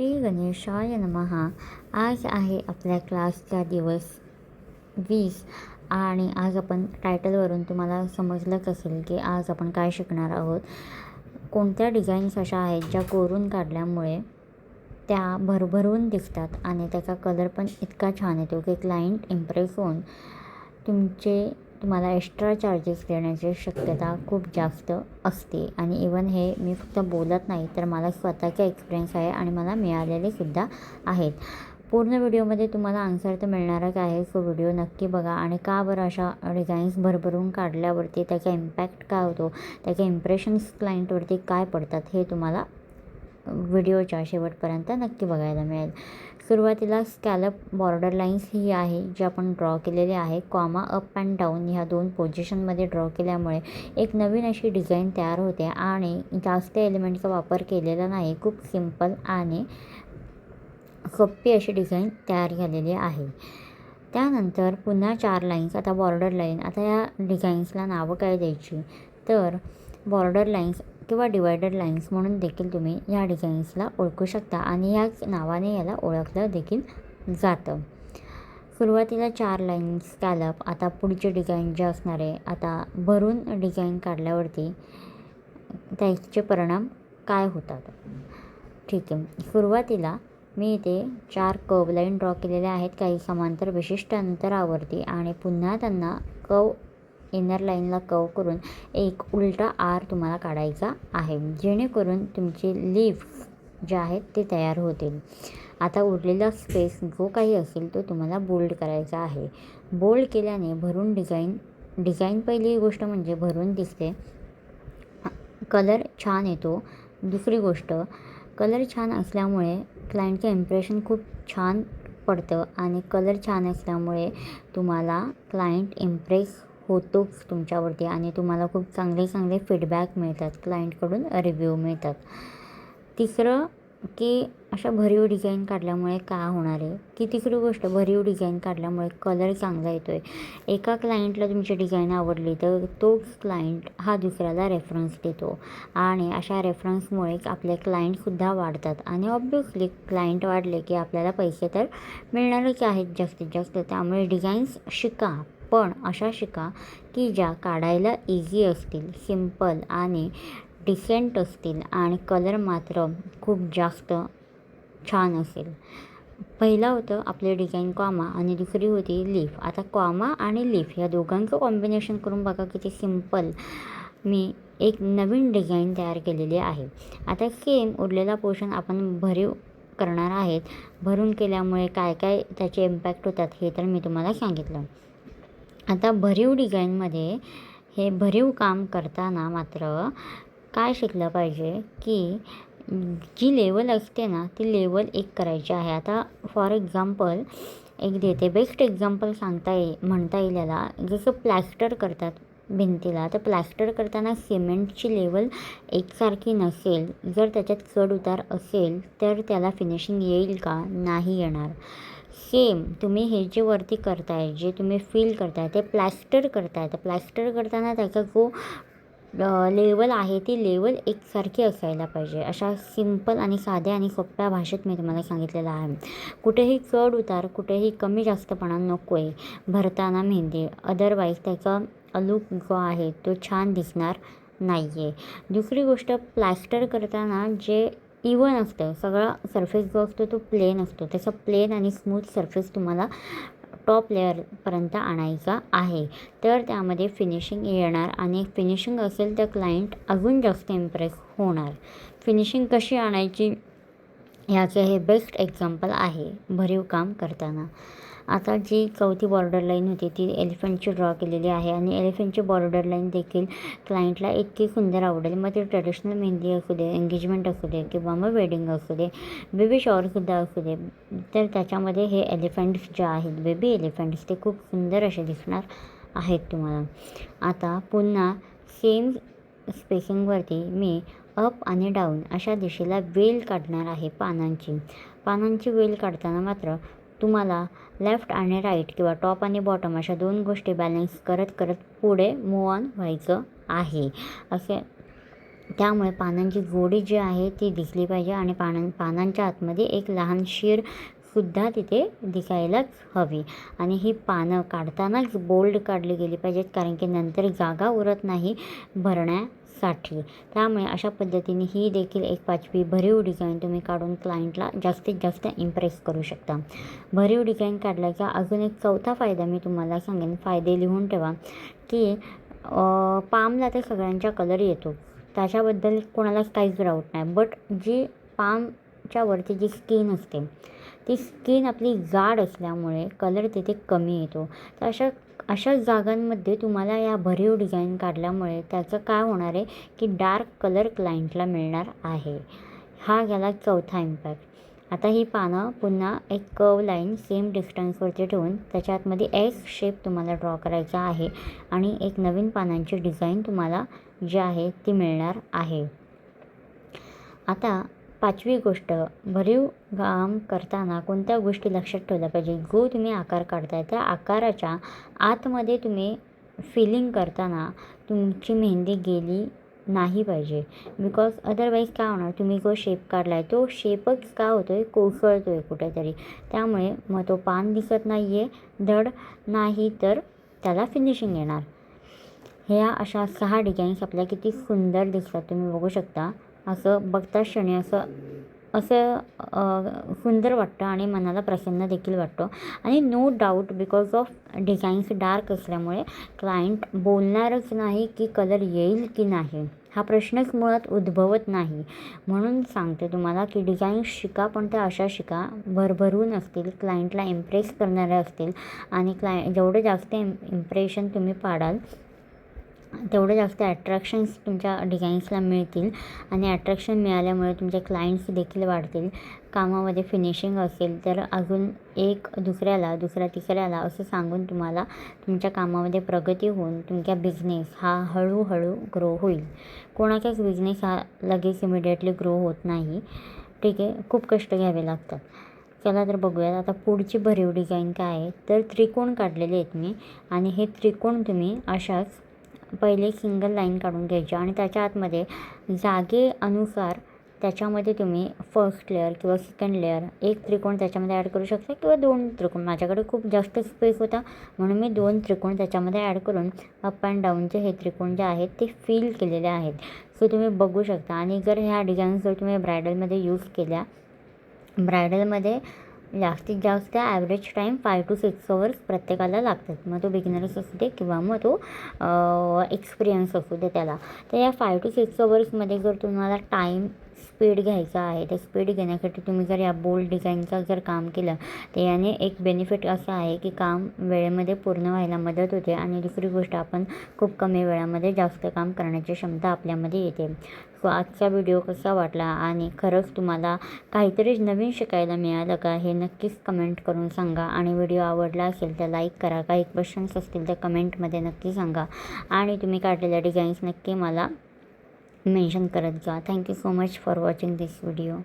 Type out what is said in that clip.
श्री गणेशाय नमहा आज आहे आपल्या क्लासचा दिवस वीस. आणि आज आपण टायटलवरून तुम्हाला समजलंच असेल की आज आपण काय शिकणार आहोत. कोणत्या डिझाईन्स अशा आहेत ज्या कोरून काढल्यामुळे त्या भरभरून दिसतात आणि त्याचा कलर पण इतका छान येतो की क्लायंट इम्प्रेस होऊन तुमचे तुम्हाला एक्स्ट्रा चार्जेस देण्याची शक्यता खूप जास्त असते. आणि इवन हे मी फक्त बोलत नाही तर मला स्वतःचा एक्सपिरियन्स आहे आणि मला मिळालेले सुद्धा आहेत. पूर्ण व्हिडिओमध्ये तुम्हाला आन्सर तर मिळणारच आहे सो व्हिडिओ नक्की बघा. आणि का बरं अशा डिझाईन्स भरभरून काढल्यावरती त्याचा इम्पॅक्ट काय होतो त्याचे इम्प्रेशन्स क्लायंटवरती काय पडतात हे तुम्हाला व्हिडिओच्या शेवटपर्यंत नक्की बघायला मिळेल. सुरुवातीला स्कॅलप बॉर्डर लाईन्स ही आहे जी आपण ड्रॉ केलेली आहे. कॉमा अप अँड डाऊन ह्या दोन पोझिशनमध्ये ड्रॉ केल्यामुळे एक नवीन अशी डिझाईन तयार होते आणि जास्त एलिमेंटचा वापर केलेला नाही. खूप सिंपल आणि सोपी अशी डिझाईन तयार झालेली आहे. त्यानंतर पुन्हा चार लाईन्स आता बॉर्डर लाईन. आता या डिझाईन्सला नावं काय द्यायची? तर बॉर्डर लाईन्स किंवा डिवायडर लाईन्स म्हणून देखील तुम्ही या डिझाईन्सला ओळखू शकता आणि या नावाने याला ओळखलं देखील जातं. सुरुवातीला चार लाईन्स स्कॅलप आता पुढचे डिझाईन जे असणार आहे आता भरून डिझाईन काढल्यावरती त्याचे परिणाम काय होतात? ठीक आहे. सुरुवातीला मी इथे चार कव लाईन ड्रॉ केलेल्या आहेत. काही समांतर विशिष्ट अंतरावरती आणि पुन्हा त्यांना कव इनर लाईनला कव करून एक उलटा आर तुम्हाला काढायचा आहे. जेणेकरून तुमची लिफ्ट जे आहेत ते तयार होतील. आता उरलेला स्पेस जो काही असेल तो तुम्हाला बोल्ड करायचा आहे. बोल्ड केल्याने भरून डिझाईन डिझाईन पहिली गोष्ट म्हणजे भरून दिसते. कलर छान येतो. दुसरी गोष्ट कलर छान असल्यामुळे क्लायंटचं इम्प्रेशन खूप छान पडतं आणि कलर छान असल्यामुळे तुम्हाला क्लायंट इम्प्रेस होतोच तुमच्यावरती आणि तुम्हाला खूप चांगले चांगले फीडबॅक मिळतात क्लायंटकडून रिव्ह्यू मिळतात. तिसरं की अशा भरीव डिझाईन काढल्यामुळे का होणार आहे? की तिसरी गोष्ट भरीव डिझाईन काढल्यामुळे कलर चांगला येतो आहे एका क्लायंटला तुमची डिझाईन आवडली तर तोच क्लायंट हा दुसऱ्याला रेफरन्स देतो. आणि अशा रेफरन्समुळेच आपले क्लायंटसुद्धा वाढतात. आणि ऑब्वियसली क्लायंट वाढले की आपल्याला पैसे तर मिळणारच आहेत जास्तीत जास्त. त्यामुळे डिझाईन्स शिका. पण अशा शिका की ज्या काढायला इझी असतील सिंपल आणि डिसेंट असतील आणि कलर मात्र खूप जास्त छान असेल. पहिलं होतं आपले डिझाईन कॉमा आणि दुसरी होती लीफ आता कॉमा आणि लीफ या दोघांचं कॉम्बिनेशन करून बघा किती सिंपल मी एक नवीन डिझाईन तयार केलेली आहे. आता सेम उरलेला पोर्शन आपण भरीव करणार आहेत. भरून केल्यामुळे काय काय त्याचे इम्पॅक्ट होतात हे तर मी तुम्हाला सांगितलं. आता भरीव डिझाईनमध्ये हे भरीव काम करताना मात्र काय शिकलं पाहिजे की जी लेवल असते ना ती लेवल एक करायची आहे. आता फॉर एक्झाम्पल एक देते. बेस्ट एक्झाम्पल सांगता येईल म्हणता येईल याला. जसं प्लॅस्टर करतात भिंतीला तर प्लॅस्टर करताना सिमेंटची लेवल एकसारखी नसेल. जर त्याच्यात चढ उतार असेल तर त्याला फिनिशिंग येईल का? नाही येणार. सेम. तुम्ही हे जे वरती करताय जे तुम्ही फील करताय ते प्लॅस्टर करताय. तर प्लॅस्टर करताना त्याचा जो लेवल आहे ती लेवल एकसारखी असायला पाहिजे. अशा सिंपल आणि साध्या आणि सोप्या भाषेत मी तुम्हाला सांगितलेलं आहे. कुठेही चढ उतार कुठेही कमी जास्तपणा नको आहे भरताना मेहंदी. अदरवाईज त्याचा लुक जो आहे तो छान दिसणार नाही आहे दुसरी गोष्ट प्लॅस्टर करताना जे इवन असतं सगळा सरफेस जो असतो तो प्लेन असतो. त्याचा प्लेन आणि स्मूथ सरफेस तुम्हाला टॉप लेअरपर्यंत आणायचा आहे. तर त्यामध्ये फिनिशिंग येणार आणि फिनिशिंग असेल तर क्लायंट अजून जास्त इम्प्रेस होणार. फिनिशिंग कशी आणायची? ह्याचं हे बेस्ट एक्झाम्पल आहे. भरीव काम करताना. आता जी चौथी बॉर्डर लाईन होती ती एलिफंटची ड्रॉ केलेली आहे. आणि एलिफंटची बॉर्डर लाईन देखील क्लायंटला इतकी सुंदर आवडेल. मग ते ट्रेडिशनल मेहंदी असू दे एंगेजमेंट असू दे किंवा मग वेडिंग असू दे बेबी शॉवरसुद्धा असू दे. तर त्याच्यामध्ये हे एलिफंट्स जे आहेत बेबी एलिफंट्स ते खूप सुंदर असे दिसणार आहेत तुम्हाला. आता पुन्हा सेम स्पेसिंगवरती मी अप आणि डाऊन अशा दिशेला वेल काढणार आहे पानांची. पानांची वेल काढताना मात्र तुम्हाला लेफ्ट आणि राईट किंवा टॉप आणि बॉटम अशा दोन गोष्टी बॅलन्स करत करत पुढे मूव ऑन व्हायचं आहे. असे त्यामुळे पानांची गोडी जी आहे ती दिसली पाहिजे आणि पानां पानांच्या आतमध्ये एक लहान शीर सुद्धा तिथे दिसायलाच हवी. आणि ही पानं काढतानाच बोल्ड काढली गेली पाहिजेत कारण की नंतर जागा उरत नाही भरण्या साठी. त्यामुळे अशा पद्धतीने ही देखील एक पाचवी भरीव डिझाईन तुम्ही काढून क्लायंटला जास्तीत जास्त इम्प्रेस करू शकता. भरीव डिझाईन काढल्याचा अजून एक चौथा फायदा मी तुम्हाला सांगेन. फायदे लिहून ठेवा की पामला तर सगळ्यांच्या कलर येतो. त्याच्याबद्दल कोणालाच काहीच डाऊट नाही. बट जी पामच्या वरती जी स्किन असते ती स्किन आपली जाड असल्यामुळे कलर तिथे कमी येतो. तर अशा अशा जागांमध्ये तुम्हाला या भरीव डिझाईन काढल्यामुळे त्याचं काय होणार आहे की डार्क कलर क्लायंटला मिळणार आहे. हा गेला चौथा इम्पॅक्ट आता ही पानं पुन्हा एक कव लाईन सेम डिस्टन्सवरती ठेवून त्याच्या आतमध्ये एस शेप तुम्हाला ड्रॉ करायचा आहे आणि एक नवीन पानांची डिझाईन तुम्हाला जी आहे ती मिळणार आहे. आता पाचवी गोष्ट भरीव काम करताना कोणत्या गोष्टी लक्षात ठेवल्या पाहिजे? जो तुम्ही आकार काढताय. त्या आकाराच्या आतमध्ये तुम्ही फिलिंग करताना तुमची मेहंदी गेली नाही पाहिजे. बिकॉज अदरवाईज काय होणार? तुम्ही जो शेप काढला आहे तो शेपच का होतो आहे कोसळतो आहे कुठेतरी. त्यामुळे मग तो पान दिसत नाही आहे धड नाही तर त्याला फिनिशिंग येणार. ह्या अशा सहा डिझाईन्स आपल्या किती सुंदर दिसतात. तुम्ही बघू शकता. असं बघता क्षणी असं असं सुंदर वाटतं आणि मनाला प्रसन्न देखील वाटतो. आणि no doubt because of designs dark असल्यामुळे क्लायंट बोलणारच नाही की कलर येईल की नाही. हा प्रश्नच मुळात उद्भवत नाही. म्हणून सांगते तुम्हाला की डिझाईन्स शिका पण त्या अशा शिका. भरभरून असतील क्लायंटला इम्प्रेस करणाऱ्या असतील आणि क्लाय जेवढे जास्त इम इम्प्रेशन तुम्ही पाडाल तेवढं जास्त ॲट्रॅक्शन्स तुमच्या डिझाईन्सला मिळतील. आणि ॲट्रॅक्शन मिळाल्यामुळे तुमचे क्लायंट्स देखील वाढतील. कामामध्ये फिनिशिंग असेल तर अजून एक दुसऱ्याला दुसऱ्या तिसऱ्याला असं सांगून तुम्हाला तुमच्या कामामध्ये प्रगती होऊन तुमचा बिझनेस हा हळूहळू ग्रो होईल. कोणाचाच बिझनेस हा लगेच इमिडिएटली ग्रो होत नाही. ठीक आहे? खूप कष्ट घ्यावे लागतात. चला तर बघूयात आता पुढची भरीव डिझाईन काय आहे? तर त्रिकोण काढलेले आहेत मी. आणि हे त्रिकोण तुम्ही अशाच पहिले सिंगल लाईन काढून घ्यायची आणि त्याच्या आतमध्ये जागेअनुसार त्याच्यामध्ये तुम्ही फर्स्ट लेअर किंवा सेकंड लेअर एक त्रिकोण त्याच्यामध्ये ॲड करू शकता किंवा दोन त्रिकोण. माझ्याकडे खूप जास्त स्पेस होता म्हणून मी दोन त्रिकोण त्याच्यामध्ये ॲड करून अप अँड डाऊनचे हे त्रिकोण जे आहेत ते फील केलेले आहेत. सो तुम्ही बघू शकता. आणि जर ह्या डिझाईन्स जर तुम्ही ब्रायडलमध्ये यूज केल्या ब्रायडलमध्ये जास्तीत जास्त average time five to six hours प्रत्येकाला लागतात. मग तो बिगिनर्स असू दे किंवा मग तो एक्सपिरियन्स असू दे त्याला. तर या फाय टू सिक्स अवर्समध्ये जर तुम्हाला टाईम स्पीड घ्यायचा आहे तर स्पीड घेण्यासाठी तुम्ही जर या बोल्ड डिझाईनचं जर काम केलं तर याने एक बेनिफिट असं आहे की काम वेळेमध्ये पूर्ण व्हायला मदत होते आणि दुसरी गोष्ट आपण खूप कमी वेळामध्ये जास्त काम करण्याची क्षमता आपल्यामध्ये येते. सो आजचा व्हिडिओ कसा वाटला आणि खरंच तुम्हाला काहीतरी नवीन शिकायला मिळालं का हे नक्कीच कमेंट करून सांगा. आणि व्हिडिओ आवडला असेल तर लाईक करा. काही क्वेश्चन्स असतील तर कमेंटमध्ये नक्की सांगा. आणि तुम्ही काढलेल्या डिझाईन्स नक्की मला मेन्शन करत जा. Thank you so much for watching this video